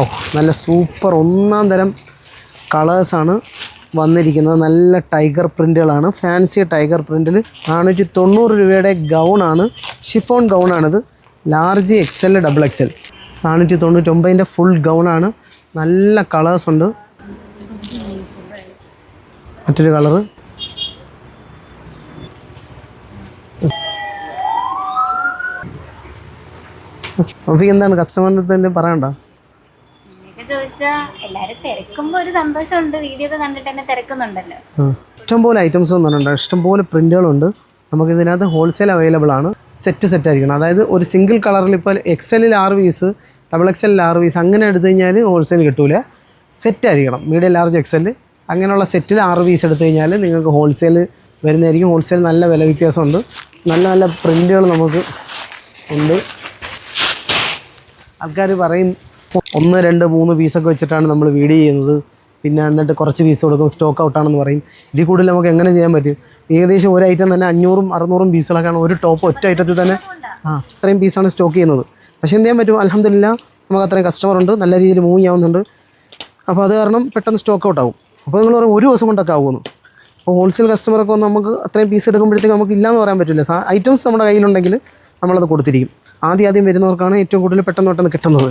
ഔ നല്ല സൂപ്പർ ഒന്നാം തരം കളേഴ്സാണ് വന്നിരിക്കുന്നത്. നല്ല ടൈഗർ പ്രിന്റുകളാണ് ഫാൻസി ടൈഗർ പ്രിന്റിൽ നാനൂറ്റി തൊണ്ണൂറ് രൂപയുടെ ഗൗണാണ് chiffon ഗൗണാണിത് large X L double X L നാനൂറ്റി തൊണ്ണൂറ്റൊമ്പതിന്റെ ഫുൾ ഗൗണാണ് നല്ല കളേഴ്സ് ഉണ്ട്. മറ്റൊരു കളറ് അപ്പോൾ എന്താണ് കസ്റ്റമറിന്റെ പറയണ്ട. ചോദിച്ചാ എല്ലാരും തിരക്കുമ്പോ ഒരു സന്തോഷമുണ്ട്. വീഡിയോ ഒക്കെ കണ്ടിട്ട് തന്നെ തിരക്കുന്നുണ്ടല്ലോ. ഇഷ്ടംപോലെ ഐറ്റംസ് വന്നിട്ടുണ്ട്. ഇഷ്ടംപോലെ പ്രിന്റുകളുണ്ട് നമുക്ക് ഇതിനകത്ത് ഹോൾസെയിൽ അവൈലബിൾ ആണ്. സെറ്റ് സെറ്റ് ആയിരിക്കണം. അതായത് ഒരു സിംഗിൾ കളറിൽ ഇപ്പോൾ എല്ലിൽ ആറ് പീസ് ഡബിൾ എക്സ് എല്ലിൽ ആറ് പീസ് അങ്ങനെ എടുത്തു കഴിഞ്ഞാൽ ഹോൾസെയിൽ കിട്ടൂല. സെറ്റ് ആയിരിക്കണം. മീഡിയം ലാർജ് എക്സ് എൽ അങ്ങനെയുള്ള സെറ്റിൽ ആറ് പീസ് എടുത്തു കഴിഞ്ഞാൽ നിങ്ങൾക്ക് ഹോൾസെയിൽ വരുന്നതായിരിക്കും. ഹോൾസെയിൽ നല്ല വില വ്യത്യാസമുണ്ട്. നല്ല നല്ല പ്രിന്റുകൾ നമുക്ക് ഉണ്ട്. ആൾക്കാർ പറയും ഒന്ന് രണ്ട് മൂന്ന് പീസൊക്കെ വെച്ചിട്ടാണ് നമ്മൾ വീഡിയോ ചെയ്യുന്നത്. പിന്നെ എന്നിട്ട് കുറച്ച് പീസ് കൊടുക്കും സ്റ്റോക്ക് ഔട്ടാണെന്ന് പറയും. ഇതിൽ കൂടുതൽ നമുക്ക് എങ്ങനെ ചെയ്യാൻ പറ്റും? ഏകദേശം ഒരു ഐറ്റം തന്നെ അഞ്ഞൂറും അറുന്നൂറും പീസുകളൊക്കെയാണ് ഒരു ടോപ്പ് ഒറ്റ ഐറ്റത്തിൽ തന്നെ ആ അത്രയും പീസാണ് സ്റ്റോക്ക് ചെയ്യുന്നത്. പക്ഷേ എന്ത് ചെയ്യാൻ പറ്റും? അലഹമില്ല നമുക്ക് അത്രയും കസ്റ്റമർ ഉണ്ട്. നല്ല രീതിയിൽ മൂവ് ചെയ്യാവുന്നുണ്ട്. അപ്പോൾ അത് കാരണം പെട്ടെന്ന് സ്റ്റോക്ക് ഔട്ട് ആവും. അപ്പോൾ നിങ്ങൾ പറയും ഒരു ദിവസം കൊണ്ടൊക്കെ ആവുമെന്ന്. അപ്പോൾ ഹോൾസെയിൽ കസ്റ്റമറൊക്കെ വന്ന് നമുക്ക് അത്രയും പീസ് എടുക്കുമ്പോഴത്തേക്ക് നമുക്ക് ഇല്ലയെന്ന് പറയാൻ പറ്റില്ല. ഐറ്റംസ് നമ്മുടെ കയ്യിലുണ്ടെങ്കിൽ നമ്മളത് കൊടുത്തിരിക്കും. ആദ്യം ആദ്യം വരുന്നവർക്കാണ് ഏറ്റവും കൂടുതൽ പെട്ടെന്ന് പെട്ടെന്ന് കിട്ടുന്നത്.